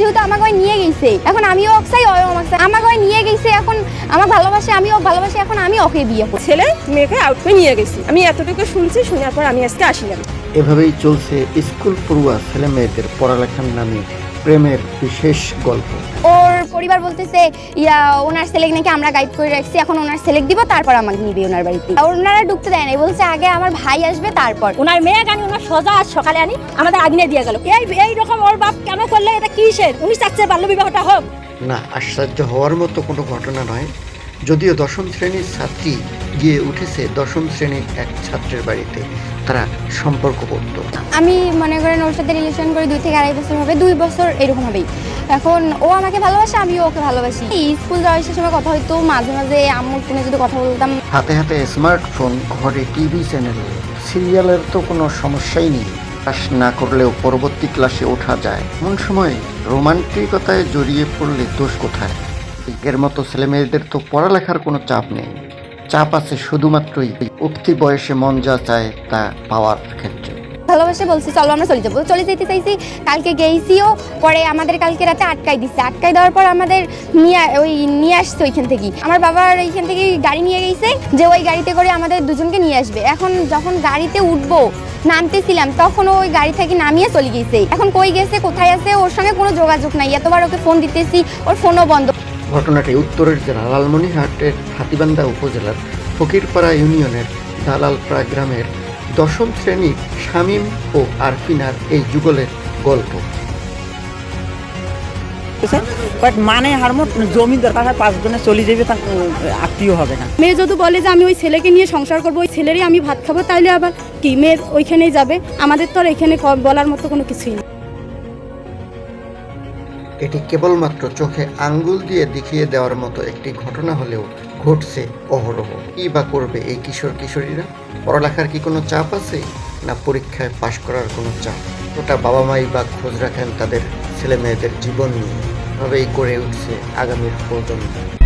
যেহেতু আমাকে গায়ে নিয়ে গেছে এখন আমিও অক্সাই ও আমাকে আমাকে গায়ে নিয়ে গেছে এখন আমার ভালোবাসে আমিও ভালোবাসি এখন আমি ওকে বিয়ে করছি ছেলে মেয়েকে আউট করে নিয়ে গেছি। আমি এতটুকু শুনছি শোনার পর আমি আজকে আসিলাম এভাবেই চলছে স্কুল পড়ুয়া ছেলে মেয়েদের পড়ালেখার নামে প্রেমের বিশেষ গল্প। ওর পরিবার বলতেছে ইয়া ওনার ছেলে নাকি আমরা গাইড করে রাখছি এখন ওনার ছেলেক দিব তারপর আমাকে নিবে ওনার বাড়িতে। ওনারা ঢুকতে দেয় না বলছে আগে আমার ভাই আসবে তারপর। ওনার মেয়ে গানি ওনার সোজা আজ সকালে আনি আমাদের আগুনে দিয়ে গেল। এই এই রকম ওর বাপ কেন করলে এটা কিসের? উনি চাচ্ছে বাল্য বিবাহটা হোক। না আশ্চর্য হওয়ার মতো কোনো ঘটনা নয়। যদিও দশম শ্রেণির ছাত্রী গিয়ে উঠেছে দশম শ্রেণির এক ছাত্রের বাড়িতে তারা সম্পর্ক করত আমি মনে করেন ওর সাথে রিলেশন করে দুই থেকে আড়াই বছর হবে দুই বছর এরকম হবেই। এখন ও আমাকে ভালোবাসে, আমিও ওকে ভালোবাসি। স্কুল যাওয়ার সময় কথা হইতো, মাঝে মাঝে আম্মুর ফোনে যদি কথা বলতাম। হাতে হাতে স্মার্টফোন ঘরে টিভি চ্যানেল সিরিয়ালের তো কোনো সমস্যাই নেই। ক্লাস না করলেও পরবর্তী ক্লাসে ওঠা যায়। এমন সময় রোমান্টিকতায় জড়িয়ে পড়লে দোষ কোথায়? এর মতো ছেলেমেয়েদের তো পড়ালেখার কোনো চাপ নেই। চাপ আছে শুধুমাত্রই উক্তি বয়সে মন যা চায় তা পাওয়ার ক্ষেত্রে। ভালোবাসে বলছি, চলো আমরা চলে যাব। চলে যেতে চাইছি, কালকে গেইছিও, পরে আমাদের কালকে রাতে আটকাই দিচ্ছে আটকাই দেওয়ার পর আমাদের নিয়ে ওই নিয়ে আসছে ওইখান থেকে আমার বাবার এইখান থেকে গাড়ি নিয়ে গেছে যে ওই গাড়িতে করে আমাদের দুজনকে নিয়ে আসবে। এখন যখন গাড়িতে উঠবো, নামতেছিলাম তখন ওই গাড়ি থেকে নামিয়ে চলে গেছে এখন কই গেছে, কোথায় আছে, ওর সঙ্গে কোনো যোগাযোগ নাই। এতবার ওকে ফোন দিতেছি, ওর ফোনও বন্ধ। ঘটনাটি উত্তরের জেলা লালমনিরহাটের হাতিবান্ধা উপজেলার ফকিরপাড়া ইউনিয়নের দালালপাড়া গ্রামের দশম শ্রেণির শামীম ও আরফিনার এই যুগলের গল্প। বাট মানে হারমোট জমি দরকার হয় পাঁচজনে চলে যাবে তা আত্মীয় হবে না। মেয়ে যদি বলে যে আমি ওই ছেলেকে নিয়ে সংসার করব ওই ছেলেরই আমি ভাত খাব তাইলে আবার কি? মেয়ে ওইখানেই যাবে। আমাদের তো আর এখানে বলার মতো কোনো কিছুই নেই। এটি কেবলমাত্র চোখে আঙ্গুল দিয়ে দেখিয়ে দেওয়ার মতো একটি ঘটনা হলেও ঘটছে অহরহ। কি বা করবে এই কিশোর কিশোরীরা? পড়ালেখার কি কোনো চাপ আছে? না পরীক্ষায় পাশ করার কোনো চাপ? ওটা বাবা মাই বা খোঁজ রাখেন তাদের ছেলে মেয়েদের জীবন নিয়ে। ভাবেই করে উঠছে আগামীর প্রজন্ম।